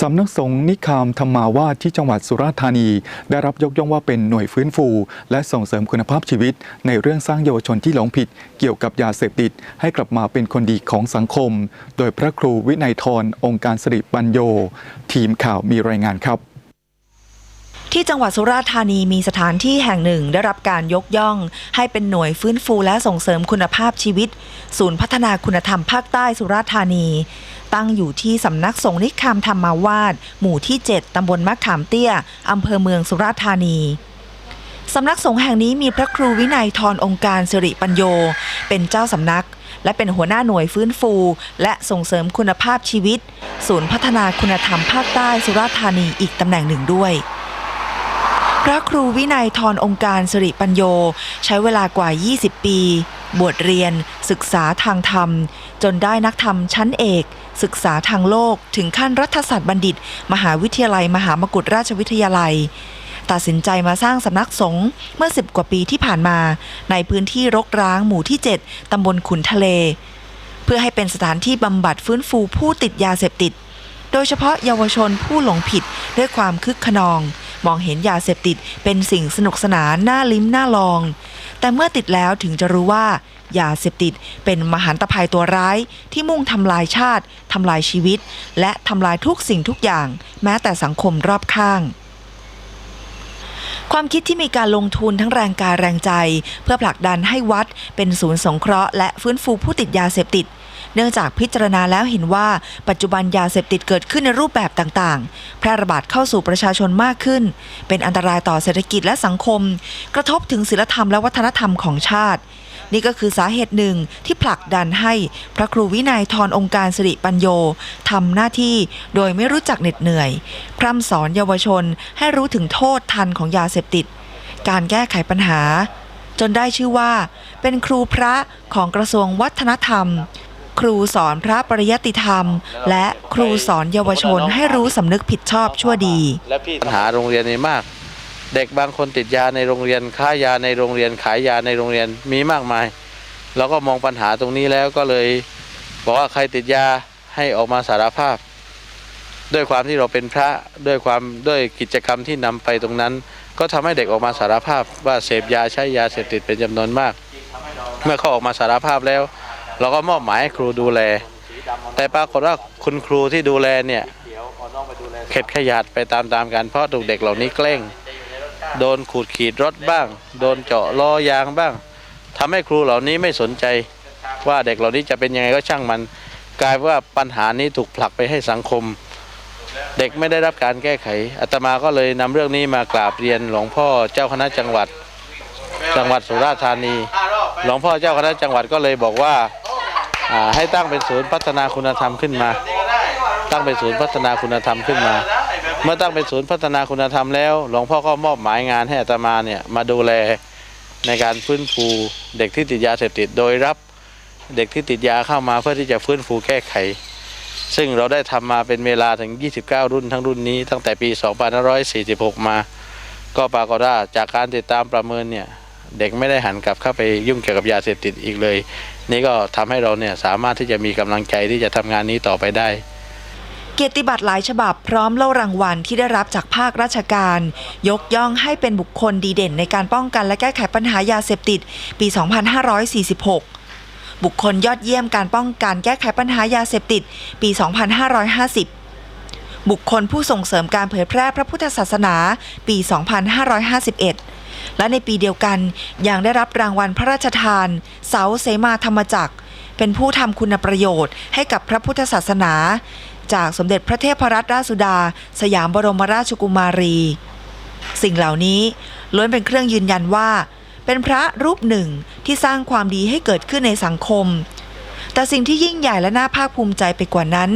สำนักสงฆ์นิคามธรรมาวาสที่จังหวัดสุราษฎร์ธานี ได้รับยกย่องว่าเป็นหน่วยฟื้นฟู และส่งเสริมคุณภาพชีวิต ในเรื่องสร้างเยาวชนที่หลงผิด เกี่ยวกับยาเสพติด ให้กลับมาเป็นคนดีของสังคม โดยพระครูวินัยทรองค์การสิริปัญโย ทีมข่าวมีรายงานครับที่จังหวัดสุราษฎร์ธานีมีสถานที่แห่งหนึ่งได้รับการยกย่อง ให้เป็นหน่วยฟื้นฟูและส่งเสริมคุณภาพชีวิต ศูนย์พัฒนาคุณธรรมภาคใต้สุราษฎร์ธานี ตั้งอยู่ที่สำนักสงฆ์นิคามธรรมาวาสหมู่ที่ 7 ตำบลมะขามเตี้ย อำเภอเมืองสุราษฎร์ธานีสำนักสงฆ์แห่งนี้มีพระครูวินัยทรองค์การสิริปัญโย เป็นเจ้าสำนัก และเป็นหัวหน้าหน่วยฟื้นฟู และส่งเสริมคุณภาพชีวิต ศูนย์พัฒนาคุณธรรมภาคใต้สุราษฎร์ธานีอีกตำแหน่งหนึ่งด้วย พระครูวินัยทรองค์การสิริปัญโย ใช้เวลากว่า 20 ปี บวชเรียน ศึกษาทางธรรม จนได้นักธรรมชั้นเอก ศึกษาทางโลกถึงขั้นรัฐศาสตร์บัณฑิต มหาวิทยาลัย มหามกุฏราชวิทยาลัย ตัดสินใจมาสร้างสำนักสงฆ์เมื่อ10กว่าปีที่ผ่านมา ในพื้นที่รกร้างหมู่ที่ 7 ตำบลขุนทะเล เพื่อให้เป็นสถานที่บำบัดฟื้นฟูผู้ติดยาเสพติด โดยเฉพาะเยาวชนผู้หลงผิดด้วยความคึกขนอง มองเห็นยาเสพติดเป็นสิ่งสนุกสนานน่าลิ้มน่าลอง แต่เมื่อติดแล้วถึงจะรู้ว่ายาเสพติดเป็นมหันตภัยตัวร้ายที่มุ่งทำลายชาติทำลายชีวิต และทำลายทุกสิ่งทุกอย่าง แม้แต่สังคมรอบข้างความคิดที่มีการลงทุนทั้งแรงกายแรงใจ เพื่อผลักดันให้วัดเป็นศูนย์สงเคราะห์และฟื้นฟูผู้ติดยาเสพติด เนื่องจากพิจารณาแล้วเห็นว่าปัจจุบันยาเสพติดเกิดขึ้นในรูปแบบต่างๆ แพร่ระบาดเข้าสู่ประชาชนมากขึ้น เป็นอันตรายต่อเศรษฐกิจและสังคม กระทบถึงศีลธรรมและวัฒนธรรมของชาติ นี่ก็คือสาเหตุหนึ่งที่ผลักดันให้พระครูวินัยทรองค์การสิริปัญโยทำหน้าที่โดยไม่รู้จักเหน็ดเหนื่อย พร่ำสอนเยาวชนให้รู้ถึงโทษทันของยาเสพติด การแก้ไขปัญหาจนได้ชื่อว่า เป็นครูพระของกระทรวงวัฒนธรรม ครูสอนพระปริยติธรรม และครูสอนเยาวชนให้รู้สำนึกผิดชอบชั่วดี และพี่ปัญหาโรงเรียนนี่มาก เด็กบางคนติดยาในโรงเรียนค้ายาในโรงเรียนขายยาในโรงเรียนมีมากมาย เราก็มองปัญหาตรงนี้แล้วก็เลยบอกว่าใครติดยาให้ออกมาสารภาพ ด้วยความที่เราเป็นพระด้วยความด้วยกิจกรรมที่นำไปตรงนั้น ก็ทำให้เด็กออกมาสารภาพว่าเสพยาใช้ยาเสพติดเป็นจำนวนมาก เมื่อเขาออกมาสารภาพแล้ว เราก็มอบหมายให้ครูดูแล แต่ปรากฏว่าคุณครูที่ดูแลเนี่ยเข็ดขยาดไปตามๆกันเพราะถูกเด็กเหล่านี้แกล้ง โดนขูดขีดรถบ้าง โดนเจาะล้อยางบ้างทำให้ครูเหล่านี้ไม่สนใจ ว่าเด็กเหล่านี้จะเป็นยังไงก็ช่างมัน กลายว่าปัญหานี้ถูกผลักไปให้สังคม เด็กไม่ได้รับการแก้ไขอาตมาก็เลยนำเรื่องนี้มากราบเรียนหลวงพ่อเจ้าคณะจังหวัด จังหวัดสุราษฎร์ธานี หลวงพ่อเจ้าคณะจังหวัดก็เลยบอกว่า ให้ตั้งเป็นศูนย์พัฒนาคุณธรรมขึ้นมา ตั้งเป็นศูนย์พัฒนาคุณธรรมขึ้นมา เมื่อตั้งเป็นศูนย์พัฒนาคุณธรรมแล้ว หลวงพ่อก็มอบหมายงานให้อาตมาเนี่ยมาดูแลในการฟื้นฟูเด็กที่ติดยาเสพติด โดยรับเด็กที่ติดยาเข้ามาเพื่อที่จะฟื้นฟูแก้ไข ซึ่งเราได้ทำมาเป็นเวลาถึง 29 รุ่นทั้งรุ่นนี้ตั้งแต่ปี 2546 มา ก็ปรากฏว่าจากการติดตามประเมินเนี่ย เด็กไม่ได้หันกลับเข้าไปยุ่งเกี่ยวกับยาเสพติดอีกเลย นี่ก็ทำให้เราเนี่ยสามารถที่จะมีกำลังใจที่จะทำงานนี้ต่อไปได้ เกียรติบัตรหลายฉบับพร้อมเล่ารางวัลที่ได้รับจากภาคราชการ ยกย่องให้เป็นบุคคลดีเด่นในการป้องกันและแก้ไขปัญหายาเสพติด ปี 2546บุคคลยอดเยี่ยมการป้องกันแก้ไขปัญหายาเสพติด ปี 2550 บุคคลผู้ส่งเสริมการเผยแพร่พระพุทธศาสนา ปี 2551 และในปีเดียวกันยังได้รับรางวัลพระราชทาน เสาเสมาธรรมจักร เป็นผู้ทำคุณประโยชน์ให้กับพระพุทธศาสนา จากสมเด็จพระเทพรัตนราชสุดา สยามบรมราชกุมารี สิ่งเหล่านี้ล้วนเป็นเครื่องยืนยันว่า เป็นพระรูปหนึ่งที่สร้างความดีให้เกิดขึ้นในสังคม แต่สิ่งที่ยิ่งใหญ่และน่าภาคภูมิใจไปกว่านั้น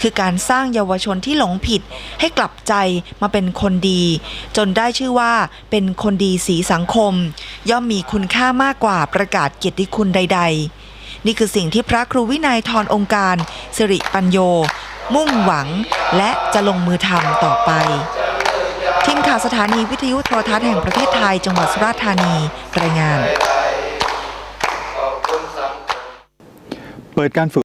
คือการสร้างเยาวชนที่หลงผิด ให้กลับใจมาเป็นคนดี จนได้ชื่อว่าเป็นคนดีสีสังคม ย่อมมีคุณค่ามากกว่าประกาศเกียรติคุณใด ๆ นี่คือสิ่งที่พระครูวินัยทรองค์การ สิริปัญโย มุ่งหวัง และจะลงมือทำต่อไปทีมข่าวสถานีวิทยุโทรทัศน์แห่งประเทศไทย จังหวัดสุราษฎร์ธานีรายงาน เปิดการฝึก